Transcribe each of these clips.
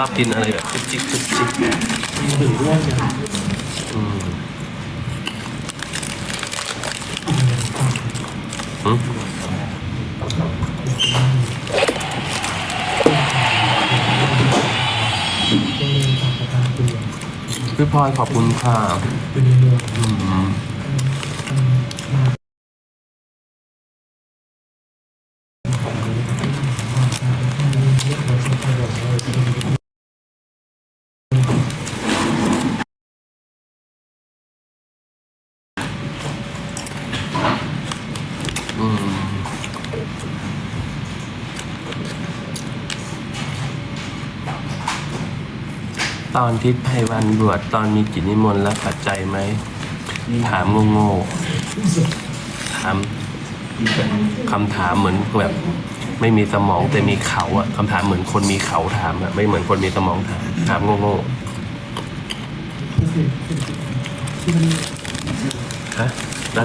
ชอบกินอะไรแบบจุกจิกจุกจิกถึงร่วมยังอืมหืมพี่พลอยขอบคุณค่ะเป็นในเมืองอืม ตอนทิศไพวันบวชตอนมีกิจนิมนต์แล้วปัจจัยไหม ถามโง่ๆถามคำถามเหมือนแบบไม่มีสมองแต่มีเขาอะคำถามเหมือนคนมีเขาถามอะไม่เหมือนคนมีสมองถามถามโง่ๆฮะได้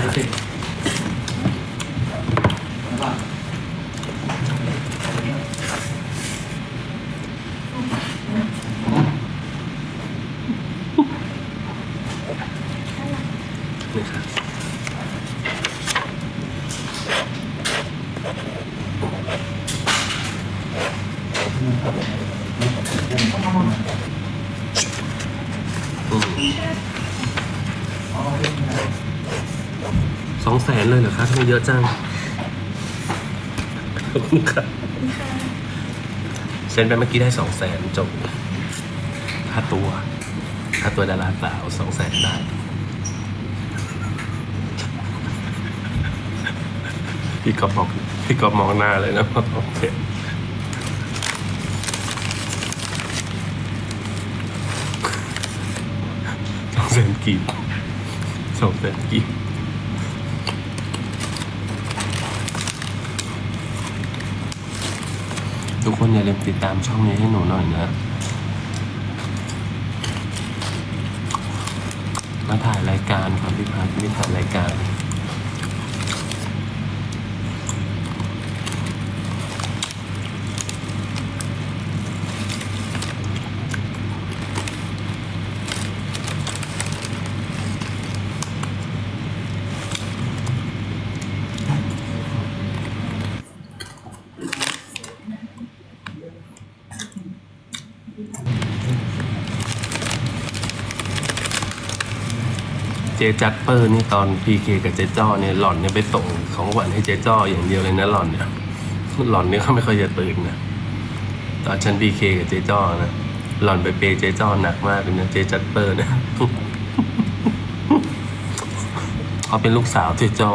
สองแสนเลยเหรอคะทำไมเยอะจัง ขอบคุณครับเซ็นไปเมื่อกี้ได้สองแสนจบค่าตัวค่าตัวดาราสาวสองแสนได้พี่ก็บอกพี่ก็มองหน้าเลยนะว่าโอเคสองแสนกีบสองแสนกีบทุก คนอย่าลืมติดตามช่องนี้ให้หนูหน่อยนะ มาถ่ายรายการครับพี่พัทไม่ถ่ายรายการ เจจัดเปอร์นี่ตอนพีเคกับเจจ้อเนี่ยหล่อนเนี่ยไปส่งของหวานให้เจจ้ออย่างเดียวเลยนะหล่อนเนี่ยหล่อนเนี่ยเขาไม่ค่อยจะตื่นนะตอนฉันพีเคกับเจจ้อนะหล่อนไปเปย์เจจ้อหนักมากเลยนะเจจัดเปอร์นะเขาเป็นลูกสาวเจจ้อ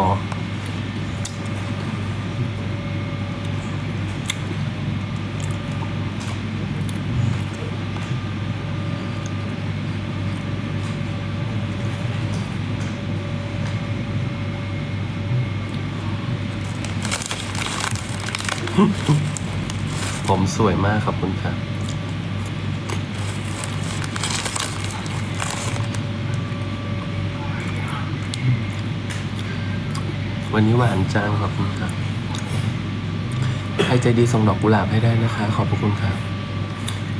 ผมสวยมากขอบคุณครับวันนี้หวานจังขอบคุณครับใครใจดีส่งดอกกุหลาบให้ได้นะคะ ขอบพระคุณครับ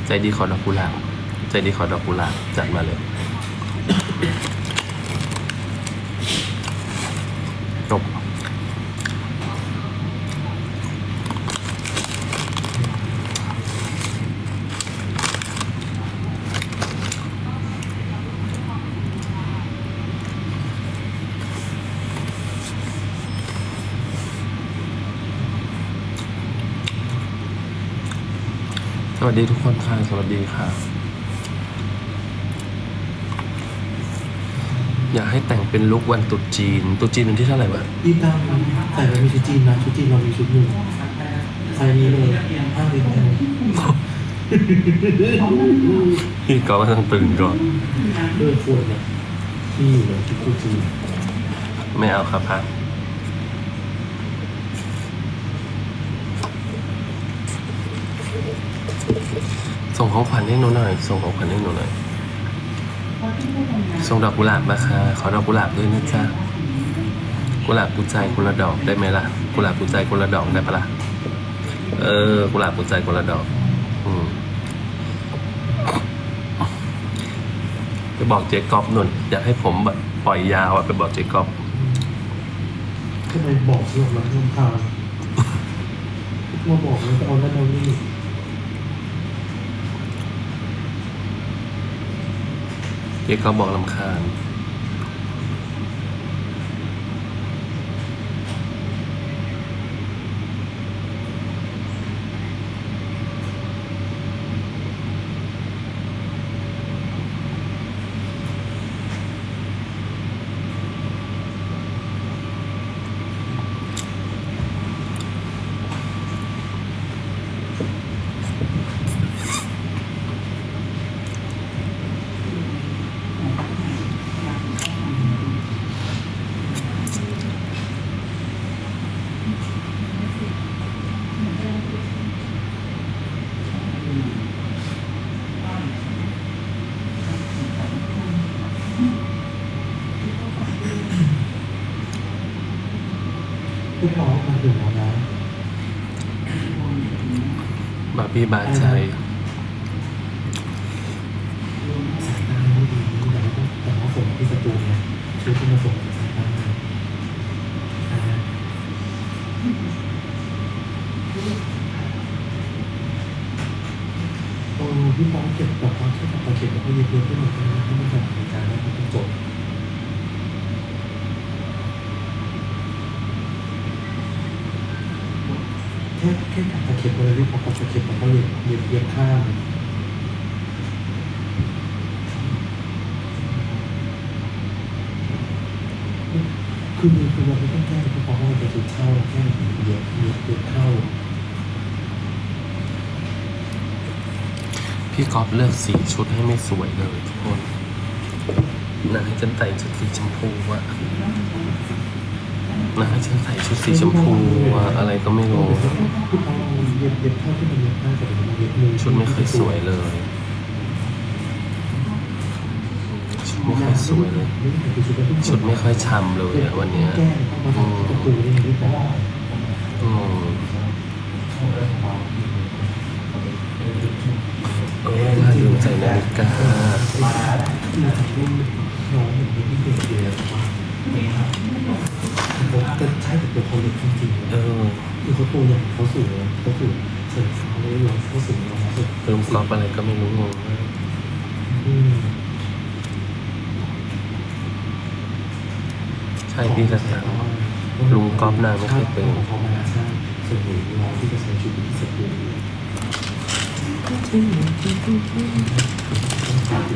ใจดีขอดอกกุหลาบ ใจดีขอดอกกุหลาบจัดมาเลย วัสดีทุกคนค่ะ สวัสดีค่ะ อยากให้แต่งเป็นลุควันตรุษจีนตรุษจีนวันที่เท่าไหร่วะพี่ตั้มแต่เรามีชุดจีนนะชุดจีนเรามีชุดหนึ่งใส่นี้เลยห้าเดือนพี่ก็ต้องตื่นก่อนเออควรนะที่อยู่เลยชุดจีนไม่เอาครับพัก ส่งของขวัญให้หนูหน่อย ส่งของขวัญให้หนูหน่อย ส่งดอกกุหลาบมาค่ะ ขอดอกกุหลาบด้วยนะจ๊ะ กุหลาบกุใจกุหละดอกได้ไหมล่ะ กุหลาบกุใจกุหละดอกได้ปะล่ะ เออ กุหลาบกุใจกุหละดอก อืมบอกเจ๊ก๊อฟนุ่น อยากให้ผมแบบปล่อยยาวอะไปบอกเจ๊ก๊อฟทำไมบอกเรื่องแล้วเรื่องทางมาบอกแล้วจะเอานั่นเอานี่ เจ๊ก๊อฟบอกลำคาญ พี่น้องมาถึงแล้วนะ บาร์บี้บาดใจ สายตาไม่ดีแต่ว่าแต่ว่าส่งที่สตูไงชุดที่มาส่งจากสายตาอ่าโอ้พี่ป้องเก็บแบบว่าช่วยกับตะเข็บแล้วก็เย็บๆด้วยเหมือนกันนะให้มันแบบในการแล้วมันจบแค่แค่ กัดตะเข็บเลยที่พอกัดตะเข็บแล้วก็เย็บเย็บเย็บข้ามคือมีคือเราไม่ต้องแก้ที่พอเขาไปจุดเข้าแค่เย็บเย็บเย็บเข้า พี่ก๊อฟเลือกสีชุดให้ไม่สวยเลยทุกคนนาให้ฉันใส่ชุดสีชมพูอะนาให้ฉันใส่ชุดสีชมพูอะอะไรก็ไม่รู้คือพอา ย็บเย็บเข้าที่มันเย็บได้แต่มันเย็บมือชุดไม่เคยสวยเลยชุดไม่ค่อยสวยเลย ชุดไม่ค่อยช้ำเลยอะวันเนี้ยแก้เข้ามาทำประตูนี่ที่บออืมเออว่าลืมใส่นาฬิกาน้องอย่างที่เด็กเดียวว่า ผมจะใช่แต่ตัวเขาเล็กจริงๆเออคือเขาตัวใหญ่เขาสูงเขาสูงเสริมเขาเลยเราเขาสูงเราสุดลืมก๊อฟอะไรก็ไม่รู้งงมากอืมใช่พี่จะถามลุงก๊อฟนางไม่เคยเป็นเขามาใช่ส่วนหนึ่งเราที่จะใช้ชุดที่สกูลต้องจริงจริงจริงจริงต้อง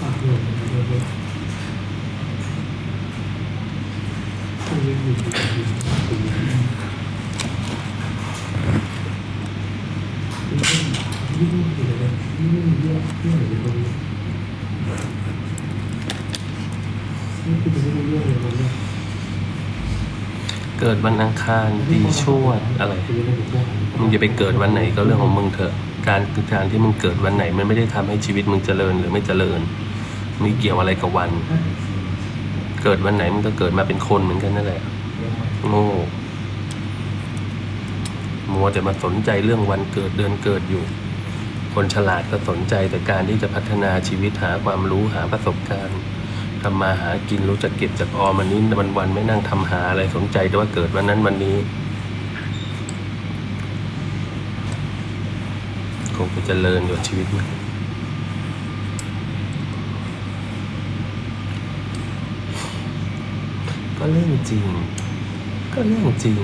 ขาดจริงๆนี่เยนี่เราฝากเลยเลยเลยคุยอยู่ดีๆคุยอยู่ยิ่งยิ่งอยู่เยยิ่งยิ่งเยอะยิ่งอยู่ตรงนี้นี่คือจะไม่รู้เรื่องเลยวันนี้เกิดวันอังคารดีชวดอะไร มึงจะไปเกิดวันไหนก็เรื่องของมึงเถอะ การการที่มึงเกิดวันไหน มันไม่ได้ทำให้ชีวิตมึงเจริญหรือไม่เจริญมีเกี่ยวอะไรกับวัน เกิดวันไหนมึงก็เกิดมาเป็นคนเหมือนกันนั่นแหละโง่มัวแต่มาสนใจเรื่องวันเกิดเดือนเกิดอยู่ คนฉลาดก็สนใจแต่การที่จะพัฒนาชีวิตหาความรู้หาประสบการณ์ทำมาหากินรู้จักเก็บจากออมันนี้วันวันๆไม่นั่งทำหาอะไรสนใจแต่ว่าเกิดวันนั้นวันนี้ คงจะเจริญอยู่ชีวิตมันก็เรื่องจริง ก็เรื่องจริง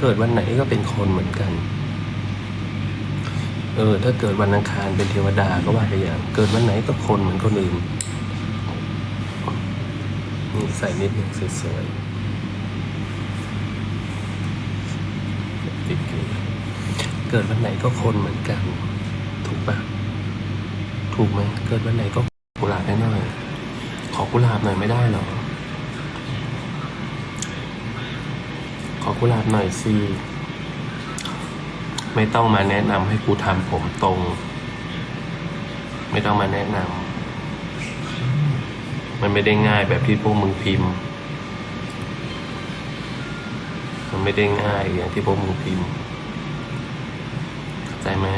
เกิดวันไหนก็เป็นคนเหมือนกัน เออ ถ้าเกิดวันอังคารเป็นเทวดาก็ว่าไปอย่าง เกิดวันไหนก็คนเหมือนคนอื่นนี่ใส่นิดหนึ่งสวยๆติดกัน เกิดวันไหนก็คนเหมือนกัน ถูกปะถูกไหมเกิดวันไหนก็กุหลาบให้หน่อย ขอกุหลาบหน่อยไม่ได้หรอ ขอกุหลาบหน่อยสิไม่ต้องมาแนะนำให้กูทำผมตรง ไม่ต้องมาแนะนำมันไม่ได้ง่ายแบบที่พวกมึงพิมพ์ มันไม่ได้ง่ายอย่างที่พวกมึงพิมพ์ ไหม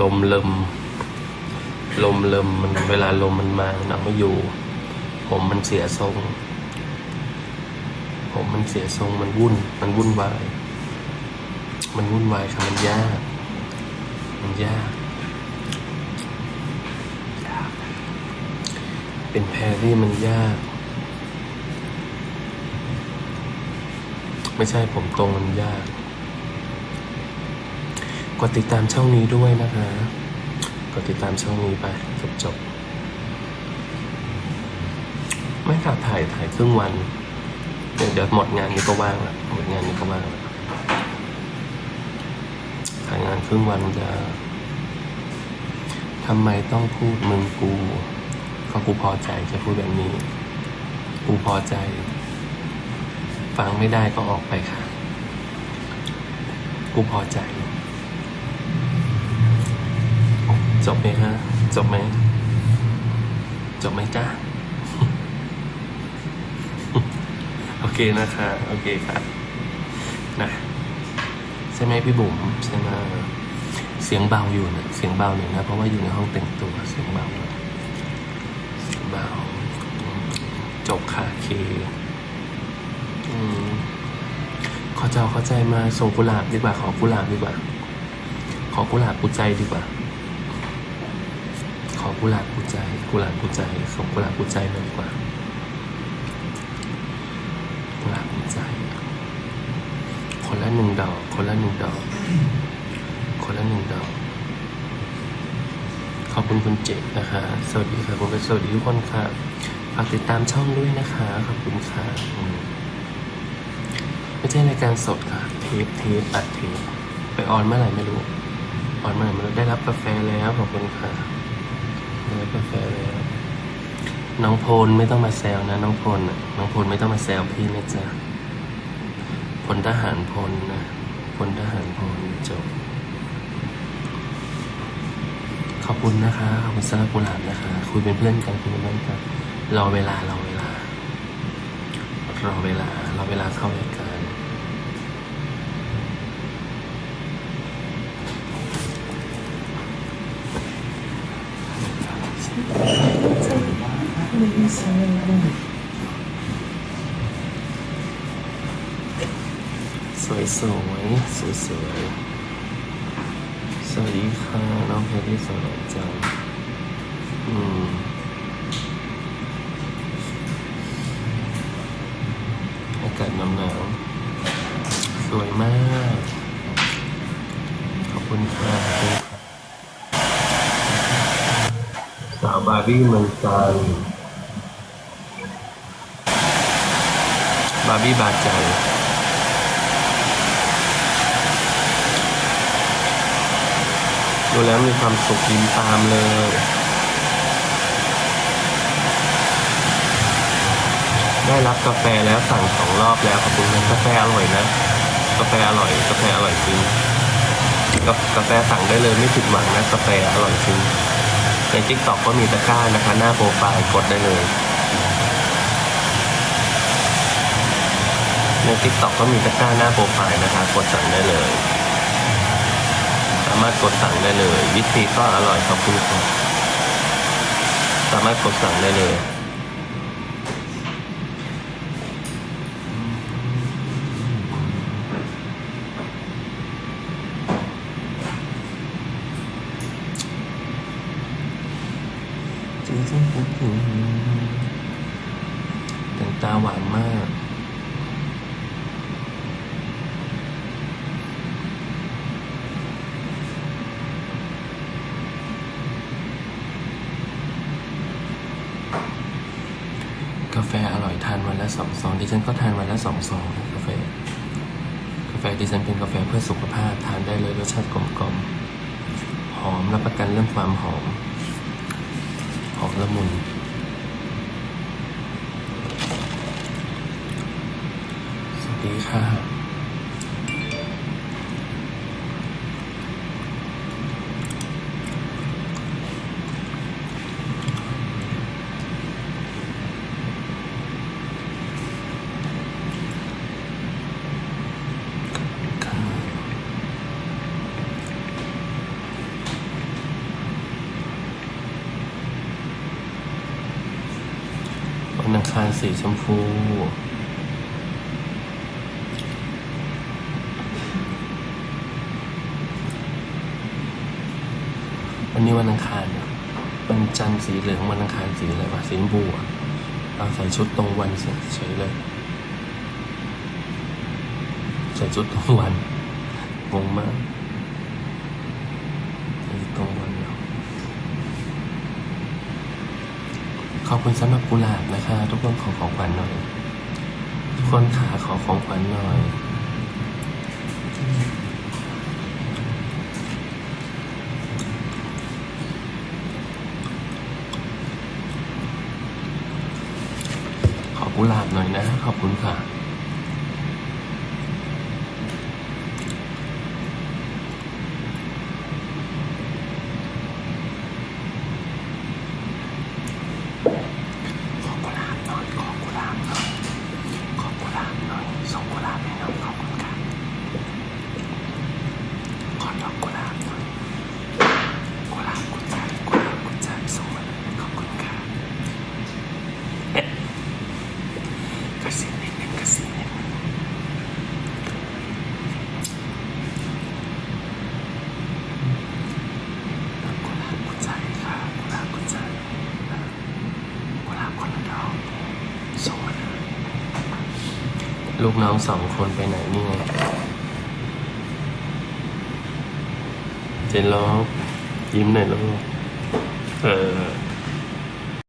ลมลมลมลมมันเวลาลมมันมามันเอาไม่อยู่ ผมมันเสียทรง ผมมันเสียทรงมันวุ่น มันวุ่นวาย มันวุ่นวายค่ะมันยาก มันยาก เป็นแพรรี่มันยาก ไม่ใช่ผมตรงมันยาก กดติดตามช่องนี้ด้วยนะคะ กดติดตามช่องนี้ไปจบจบๆไม่ค่ะถ่ายถ่ายครึ่งวัน เดี๋ยวเดี๋ยวหมดงานนี้ก็ว่างละหมดงานนี้ก็ว่างละถ่ายงานครึ่งวันจะทำไมต้องพูดมึงกูก็กูพอใจจะพูดแบบนี้ กูพอใจ ฟังไม่ได้ก็ออกไปค่ะ กูพอใจ จบไหมฮะจบไหมจบไหมจ้าโอเคนะคะ โอเคค่ะนะใช่ไหมพี่บุ๋มใช่ไหมเสียงเบาอยู่นะเสียงเบาหน่อยนะ เพราะว่าอยู่ในห้องแต่งตัวเสียงเบาเสียงเบา จบค่ะเคอืมขอเจ้าเข้าใจมาส่งกุหลาบดีกว่า ขอกุหลาบดีกว่า ขอกุหลาบกูใจดีกว่า กุหลาบกูใจกุหลาบกูใจส่งกุหลาบกูใจมาดีกว่ากุหลาบกูใจ คนละหนึ่งดอก คนละหนึ่งดอก คนละหนึ่งดอก ขอบคุณคุณเจตนะคะ สวัสดีค่ะคุณเป็นสวัสดีทุกคนค่ะฝากติดตามช่องด้วยนะคะ ขอบคุณค่ะไม่ใช่รายการสดค่ะ เทปเทปอัดเทปไปออนเมื่อไหร่ไม่รู้ออนเมื่อไหร่ไม่รู้ได้รับกาแฟแล้วขอบคุณค่ะ ได้รับกาแฟแล้วน้องพลไม่ต้องมาแซวนะน้องพลน้องพลไม่ต้องมาแซวพี่นะจ๊ะพลทหารพลนะพลทหารพลจบ ขอบคุณนะคะขอบคุณสำหรับกุหลาบนะคะ คุยเป็นเพื่อนกันคุยเป็นเพื่อนกันรอเวลารอเวลารอเวลารอเวลาเข้าราย สวยสวยสวยสวยสวัสดีค่ะน้องเพลที่สวยจังอืมอากาศหนาวๆสวยมากขอบคุณค่ะขอบคุณค่ะสาวบาร์บี้เมืองจันทร์ บาร์บี้บาดใจ ดูแล้วมีความสุขยิ้มตามเลยได้รับกาแฟแล้วสั่งสองรอบแล้วขอบคุณนะกาแฟอร่อยนะ กาแฟอร่อย กาแฟอร่อยจริงกากาแฟสั่งได้เลยไม่ผิดหวังนะกาแฟอร่อยจริงในทิกตอกก็มีตะกร้านะคะ หน้าโปรไฟล์กดได้เลย ในทิกตอกก็มีตะกร้าหน้าโปรไฟล์นะคะกดสั่งได้เลย สามารถกดสั่งได้เลย วิธีก็อร่อยขอบคุณครับสามารถกดสั่งได้เลย จริงๆผมถึงแต่งตาหวานมาก กาแฟอร่อยทานวันละสองซอง ดิฉันก็ทานวันละสองซองนกาแฟ กาแฟดิฉันเป็นกาแฟเพื่อสุขภาพทานได้เลยรสชาติกลมกลมหอมรับประกันเรื่องความหอม หอมละมุนสวัสดีค่ะ คารสีชมพู วันนี้วันอังคารเนี่ยวันจันทร์สีเหลืองวันอังคารสีอะไรวะสีชมพูอะเอาใส่ชุดตรงวันเฉยเลยใส่ชุดตรงวันงงมากใส่ชุดตรงวันเนาะ ขอบคุณสำหรับกุหลาบนะคะ ทุกคนขอของขวัญหน่อย ทุกคนขาขอของขวัญหน่อย ขอกุหลาบหน่อยนะ ขอบคุณค่ะ ขอกุหลาบหน่อย ขอกุหลาบหน่อย ขอกุหลาบหน่อย ส่งกุหลาบให้หน่อยขอบคุณค่ะ ขอดอกกุหลาบหน่อย กุหลาบกุใจกุหลาบกุใจส่งมาเลยขอบคุณค่ะเอ๊ะกระซิบนิดนึงกระซิบนิดนึงกุหลาบกุใจค่ะกุหลาบกุใจ กุหลาบคนละดอกส่งมาเลย ลูกน้องสองคนไปไหนนี่ไง เจนลบยิ้มหน่อยลูกเออ